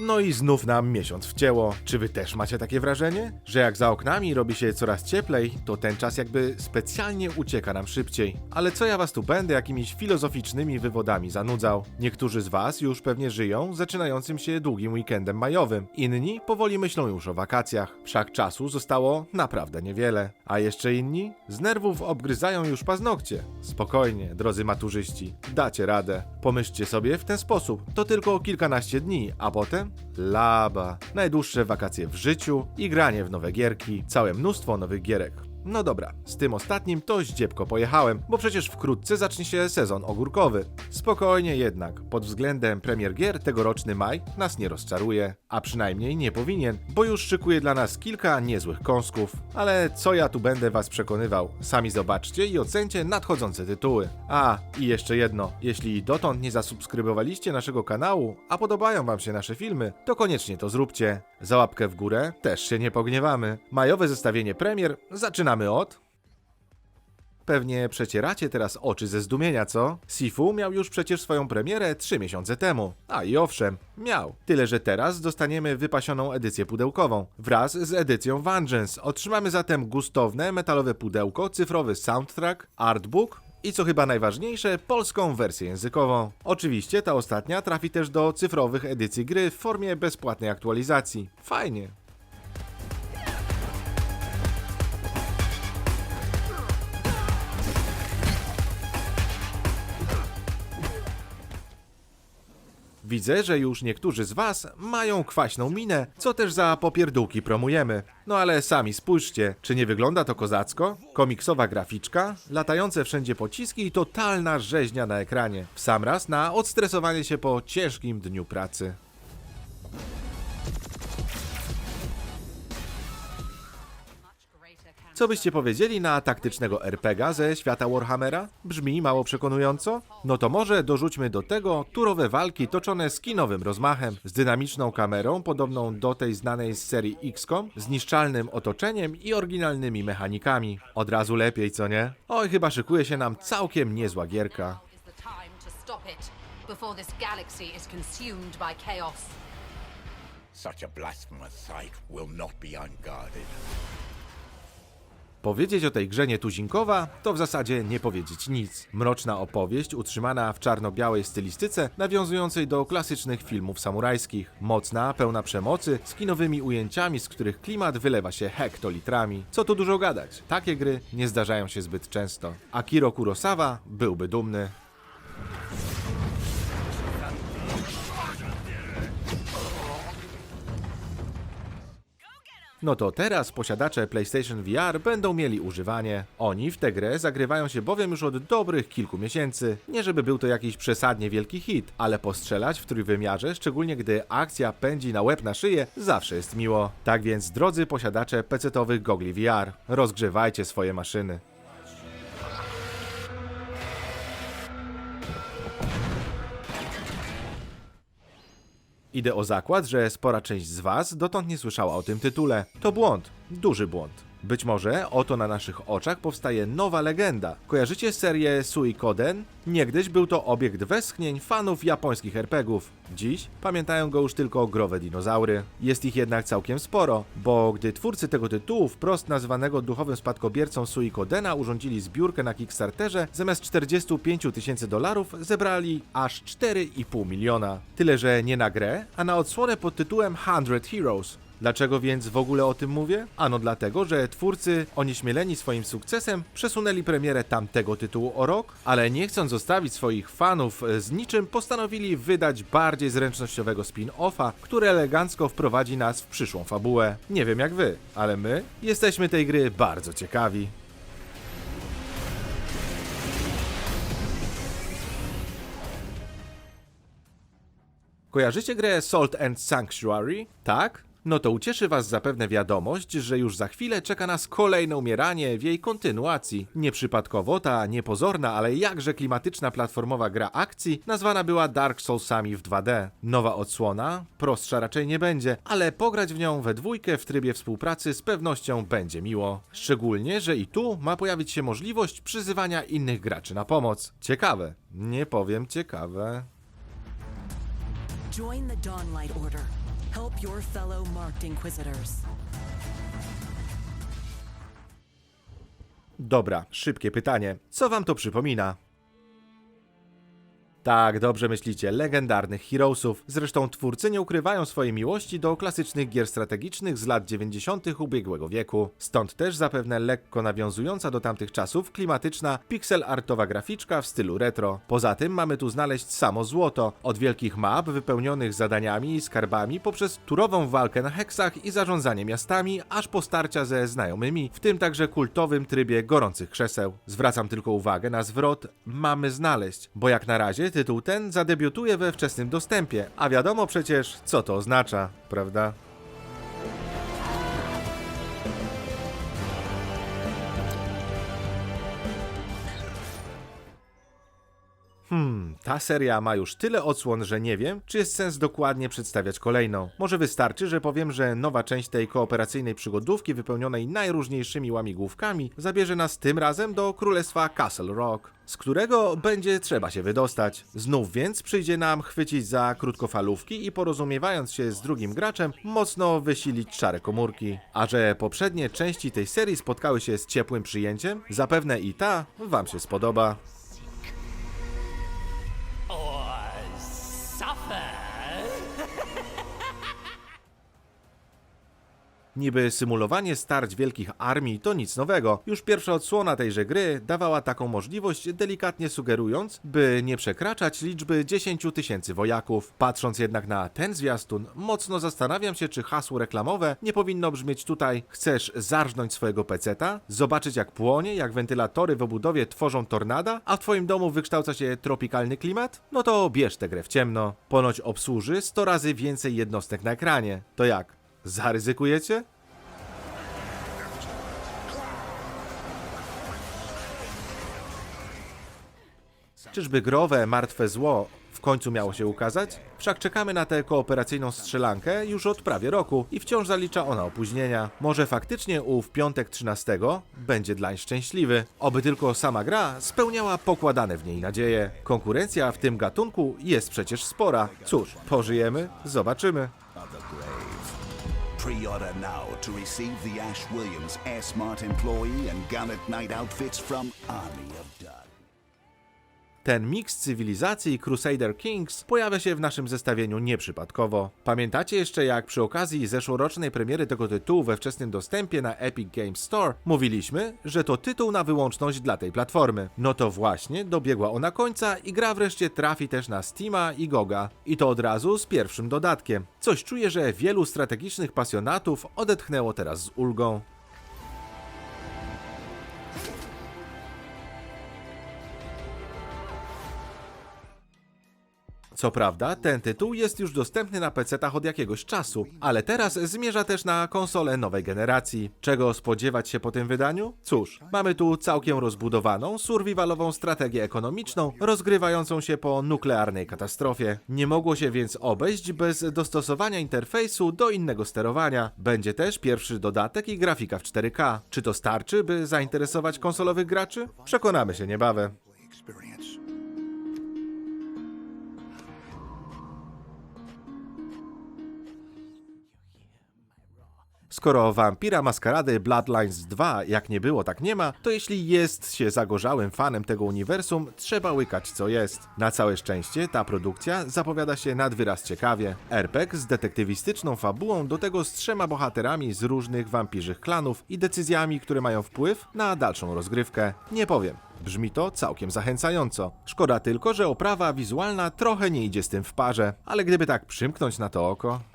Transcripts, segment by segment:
No i znów nam miesiąc wcięło. Czy wy też macie takie wrażenie? Że jak za oknami robi się coraz cieplej, to ten czas jakby specjalnie ucieka nam szybciej. Ale co ja was tu będę jakimiś filozoficznymi wywodami zanudzał? Niektórzy z was już pewnie żyją zaczynającym się długim weekendem majowym. Inni powoli myślą już o wakacjach. Wszak czasu zostało naprawdę niewiele. A jeszcze inni z nerwów obgryzają już paznokcie. Spokojnie, drodzy maturzyści, dacie radę. Pomyślcie sobie w ten sposób. To tylko kilkanaście dni, a potem laba. Najdłuższe wakacje w życiu i granie w nowe gierki. Całe mnóstwo nowych gierek. No dobra, z tym ostatnim to zdziepko pojechałem, bo przecież wkrótce zacznie się sezon ogórkowy. Spokojnie jednak, pod względem premier gier tegoroczny maj nas nie rozczaruje, a przynajmniej nie powinien, bo już szykuje dla nas kilka niezłych kąsków. Ale co ja tu będę was przekonywał? Sami zobaczcie i ocencie nadchodzące tytuły. A, i jeszcze jedno, jeśli dotąd nie zasubskrybowaliście naszego kanału, a podobają wam się nasze filmy, to koniecznie to zróbcie. Za łapkę w górę też się nie pogniewamy. Majowe zestawienie premier zaczynamy od... Pewnie przecieracie teraz oczy ze zdumienia, co? Sifu miał już przecież swoją premierę 3 miesiące temu. A i owszem, miał. Tyle, że teraz dostaniemy wypasioną edycję pudełkową. Wraz z edycją Vengeance otrzymamy zatem gustowne metalowe pudełko, cyfrowy soundtrack, artbook i co chyba najważniejsze, polską wersję językową. Oczywiście ta ostatnia trafi też do cyfrowych edycji gry w formie bezpłatnej aktualizacji. Fajnie. Widzę, że już niektórzy z Was mają kwaśną minę, co też za popierdółki promujemy. No ale sami spójrzcie, czy nie wygląda to kozacko? Komiksowa graficzka, latające wszędzie pociski i totalna rzeźnia na ekranie. W sam raz na odstresowanie się po ciężkim dniu pracy. Co byście powiedzieli na taktycznego RPGa ze świata Warhammera? Brzmi mało przekonująco? No to może dorzućmy do tego turowe walki toczone z kinowym rozmachem, z dynamiczną kamerą podobną do tej znanej z serii XCOM, zniszczalnym otoczeniem i oryginalnymi mechanikami. Od razu lepiej, co nie? Oj, chyba szykuje się nam całkiem niezła gierka. galaxy chaos. Such a blasphemous sight will not be unguarded. Powiedzieć o tej grze nietuzinkowa to w zasadzie nie powiedzieć nic. Mroczna opowieść utrzymana w czarno-białej stylistyce nawiązującej do klasycznych filmów samurajskich. Mocna, pełna przemocy, z kinowymi ujęciami, z których klimat wylewa się hektolitrami. Co tu dużo gadać, takie gry nie zdarzają się zbyt często. Akiro Kurosawa byłby dumny. No to teraz posiadacze PlayStation VR będą mieli używanie. Oni w tę grę zagrywają się bowiem już od dobrych kilku miesięcy. Nie żeby był to jakiś przesadnie wielki hit, ale postrzelać w trójwymiarze, szczególnie gdy akcja pędzi na łeb na szyję, zawsze jest miło. Tak więc, drodzy posiadacze PC-towych gogli VR, rozgrzewajcie swoje maszyny. Idę o zakład, że spora część z Was dotąd nie słyszała o tym tytule. To błąd, duży błąd. Być może oto na naszych oczach powstaje nowa legenda. Kojarzycie serię Suikoden? Niegdyś był to obiekt westchnień fanów japońskich RPGów. Dziś pamiętają go już tylko growe dinozaury. Jest ich jednak całkiem sporo, bo gdy twórcy tego tytułu, wprost nazywanego duchowym spadkobiercą Suikodena, urządzili zbiórkę na Kickstarterze, zamiast 45 tysięcy dolarów zebrali aż 4,5 miliona. Tyle, że nie na grę, a na odsłonę pod tytułem 100 Heroes. Dlaczego więc w ogóle o tym mówię? Ano dlatego, że twórcy, onieśmieleni swoim sukcesem, przesunęli premierę tamtego tytułu o rok, ale nie chcąc zostawić swoich fanów e, z niczym, postanowili wydać bardziej zręcznościowego spin-offa, który elegancko wprowadzi nas w przyszłą fabułę. Nie wiem jak wy, ale my jesteśmy tej gry bardzo ciekawi. Kojarzycie grę Salt and Sanctuary? Tak? No to ucieszy Was zapewne wiadomość, że już za chwilę czeka nas kolejne umieranie w jej kontynuacji. Nieprzypadkowo ta niepozorna, ale jakże klimatyczna platformowa gra akcji nazwana była Dark Soulsami w 2D. Nowa odsłona, prostsza raczej nie będzie, ale pograć w nią we dwójkę w trybie współpracy z pewnością będzie miło. Szczególnie, że i tu ma pojawić się możliwość przyzywania innych graczy na pomoc. Ciekawe. Nie powiem ciekawe. Join the Dawnlight Order. Help your fellow marked Inquisitors. Dobra, szybkie pytanie. Co wam to przypomina? Tak, dobrze myślicie, legendarnych Heroesów. Zresztą twórcy nie ukrywają swojej miłości do klasycznych gier strategicznych z lat 90. ubiegłego wieku. Stąd też zapewne lekko nawiązująca do tamtych czasów klimatyczna, pixel artowa graficzka w stylu retro. Poza tym mamy tu znaleźć samo złoto, od wielkich map wypełnionych zadaniami i skarbami poprzez turową walkę na heksach i zarządzanie miastami, aż po starcia ze znajomymi, w tym także kultowym trybie gorących krzeseł. Zwracam tylko uwagę na zwrot mamy znaleźć, bo jak na razie tytuł ten zadebiutuje we wczesnym dostępie, a wiadomo przecież co to oznacza, prawda? Hmm, ta seria ma już tyle odsłon, że nie wiem, czy jest sens dokładnie przedstawiać kolejną. Może wystarczy, że powiem, że nowa część tej kooperacyjnej przygodówki wypełnionej najróżniejszymi łamigłówkami zabierze nas tym razem do królestwa Castle Rock, z którego będzie trzeba się wydostać. Znów więc przyjdzie nam chwycić za krótkofalówki i porozumiewając się z drugim graczem, mocno wysilić szare komórki. A że poprzednie części tej serii spotkały się z ciepłym przyjęciem, zapewne i ta wam się spodoba. Niby symulowanie starć wielkich armii to nic nowego. Już pierwsza odsłona tejże gry dawała taką możliwość, delikatnie sugerując, by nie przekraczać liczby 10 tysięcy wojaków. Patrząc jednak na ten zwiastun, mocno zastanawiam się, czy hasło reklamowe nie powinno brzmieć tutaj chcesz zarżnąć swojego peceta, zobaczyć jak płonie, jak wentylatory w obudowie tworzą tornada, a w twoim domu wykształca się tropikalny klimat? No to bierz tę grę w ciemno. Ponoć obsłuży 100 razy więcej jednostek na ekranie. To jak? Zaryzykujecie? Czyżby growe, martwe zło w końcu miało się ukazać? Wszak czekamy na tę kooperacyjną strzelankę już od prawie roku i wciąż zalicza ona opóźnienia. Może faktycznie ów piątek 13 będzie dlań szczęśliwy. Oby tylko sama gra spełniała pokładane w niej nadzieje. Konkurencja w tym gatunku jest przecież spora. Cóż, pożyjemy, zobaczymy. Pre-order now to receive the Ash Williams Air-Smart employee and Gallant Knight outfits from Army of. Ten miks cywilizacji Crusader Kings pojawia się w naszym zestawieniu nieprzypadkowo. Pamiętacie jeszcze jak przy okazji zeszłorocznej premiery tego tytułu we wczesnym dostępie na Epic Games Store mówiliśmy, że to tytuł na wyłączność dla tej platformy. No to właśnie dobiegła ona końca i gra wreszcie trafi też na Steama i Goga. I to od razu z pierwszym dodatkiem. Coś czuję, że wielu strategicznych pasjonatów odetchnęło teraz z ulgą. Co prawda, ten tytuł jest już dostępny na PC-tach od jakiegoś czasu, ale teraz zmierza też na konsole nowej generacji. Czego spodziewać się po tym wydaniu? Cóż, mamy tu całkiem rozbudowaną, survivalową strategię ekonomiczną, rozgrywającą się po nuklearnej katastrofie. Nie mogło się więc obejść bez dostosowania interfejsu do innego sterowania. Będzie też pierwszy dodatek i grafika w 4K. Czy to starczy, by zainteresować konsolowych graczy? Przekonamy się niebawem. Skoro Vampira Maskarady Bloodlines 2 jak nie było, tak nie ma, to jeśli jest się zagorzałym fanem tego uniwersum, trzeba łykać co jest. Na całe szczęście ta produkcja zapowiada się nad wyraz ciekawie. RPG z detektywistyczną fabułą, do tego z trzema bohaterami z różnych wampirzych klanów i decyzjami, które mają wpływ na dalszą rozgrywkę. Nie powiem. Brzmi to całkiem zachęcająco. Szkoda tylko, że oprawa wizualna trochę nie idzie z tym w parze, ale gdyby tak przymknąć na to oko...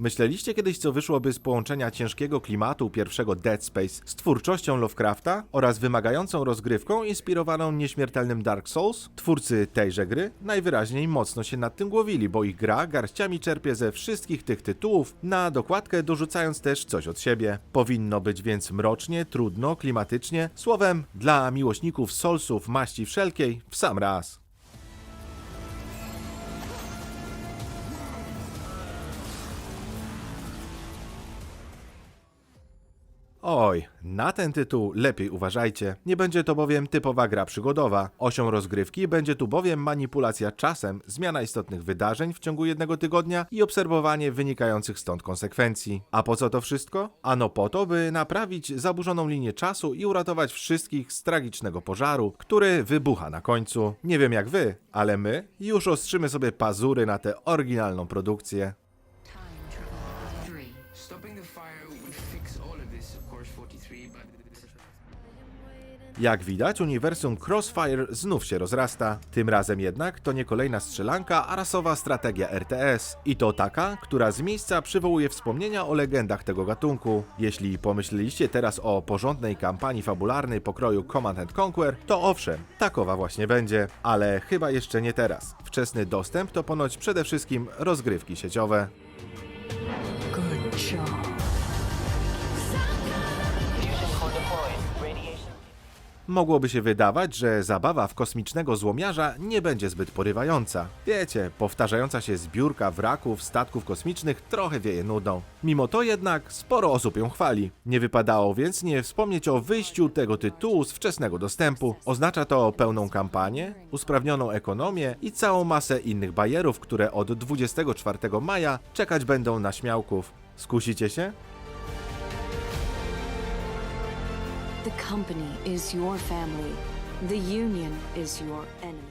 Myśleliście kiedyś, co wyszłoby z połączenia ciężkiego klimatu pierwszego Dead Space z twórczością Lovecrafta oraz wymagającą rozgrywką inspirowaną nieśmiertelnym Dark Souls? Twórcy tejże gry najwyraźniej mocno się nad tym głowili, bo ich gra garściami czerpie ze wszystkich tych tytułów, na dokładkę dorzucając też coś od siebie. Powinno być więc mrocznie, trudno, klimatycznie, słowem, dla miłośników Soulsów maści wszelkiej w sam raz. Oj, na ten tytuł lepiej uważajcie. Nie będzie to bowiem typowa gra przygodowa. Osią rozgrywki będzie tu bowiem manipulacja czasem, zmiana istotnych wydarzeń w ciągu jednego tygodnia i obserwowanie wynikających stąd konsekwencji. A po co to wszystko? Ano po to, by naprawić zaburzoną linię czasu i uratować wszystkich z tragicznego pożaru, który wybucha na końcu. Nie wiem jak wy, ale my już ostrzymy sobie pazury na tę oryginalną produkcję. Jak widać, uniwersum Crossfire znów się rozrasta. Tym razem jednak to nie kolejna strzelanka, a rasowa strategia RTS. I to taka, która z miejsca przywołuje wspomnienia o legendach tego gatunku. Jeśli pomyśleliście teraz o porządnej kampanii fabularnej pokroju Command and Conquer, to owszem, takowa właśnie będzie. Ale chyba jeszcze nie teraz. Wczesny dostęp to ponoć przede wszystkim rozgrywki sieciowe. Mogłoby się wydawać, że zabawa w kosmicznego złomiarza nie będzie zbyt porywająca. Wiecie, powtarzająca się zbiórka wraków statków kosmicznych trochę wieje nudą. Mimo to jednak sporo osób ją chwali. Nie wypadało więc nie wspomnieć o wyjściu tego tytułu z wczesnego dostępu. Oznacza to pełną kampanię, usprawnioną ekonomię i całą masę innych bajerów, które od 24 maja czekać będą na śmiałków. Skusicie się? Company is your family. The union is your enemy.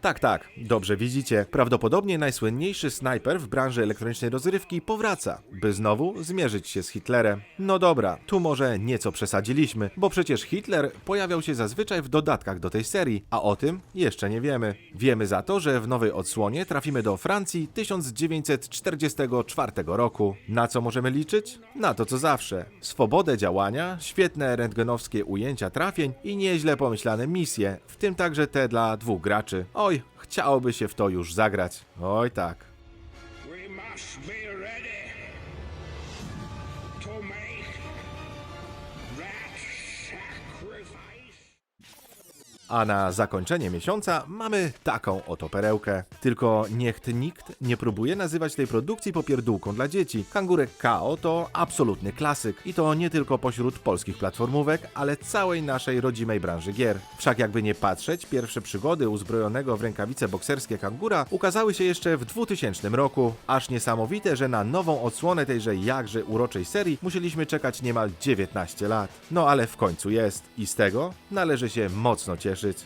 Tak, tak, dobrze widzicie. Prawdopodobnie najsłynniejszy snajper w branży elektronicznej rozrywki powraca, by znowu zmierzyć się z Hitlerem. No dobra, tu może nieco przesadziliśmy, bo przecież Hitler pojawiał się zazwyczaj w dodatkach do tej serii, a o tym jeszcze nie wiemy. Wiemy za to, że w nowej odsłonie trafimy do Francji 1944 roku. Na co możemy liczyć? Na to co zawsze. Swobodę działania, świetne rentgenowskie ujęcia trafień i nieźle pomyślane misje, w tym także te dla dwóch graczy. Oj, chciałoby się w to już zagrać. Oj tak. To make A na zakończenie miesiąca mamy taką oto perełkę. Tylko niech nikt nie próbuje nazywać tej produkcji popierdółką dla dzieci. Kangurek KO to absolutny klasyk i to nie tylko pośród polskich platformówek, ale całej naszej rodzimej branży gier. Wszak jakby nie patrzeć, pierwsze przygody uzbrojonego w rękawice bokserskie kangura ukazały się jeszcze w 2000 roku. Aż niesamowite, że na nową odsłonę tejże jakże uroczej serii musieliśmy czekać niemal 19 lat. No ale w końcu jest i z tego należy się mocno cieszyć. жить.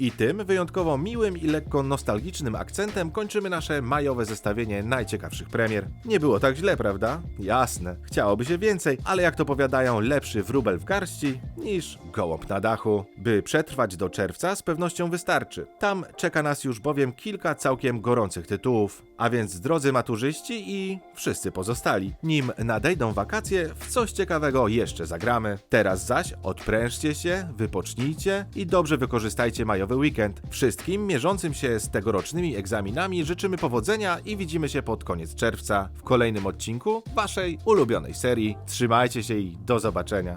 I tym wyjątkowo miłym i lekko nostalgicznym akcentem kończymy nasze majowe zestawienie najciekawszych premier. Nie było tak źle, prawda? Jasne. Chciałoby się więcej, ale jak to powiadają, lepszy wróbel w garści niż gołąb na dachu. By przetrwać do czerwca z pewnością wystarczy. Tam czeka nas już bowiem kilka całkiem gorących tytułów. A więc drodzy maturzyści i wszyscy pozostali, nim nadejdą wakacje, w coś ciekawego jeszcze zagramy. Teraz zaś odprężcie się, wypocznijcie i dobrze wykorzystajcie majowy weekend. Wszystkim mierzącym się z tegorocznymi egzaminami życzymy powodzenia i widzimy się pod koniec czerwca w kolejnym odcinku waszej ulubionej serii. Trzymajcie się i do zobaczenia.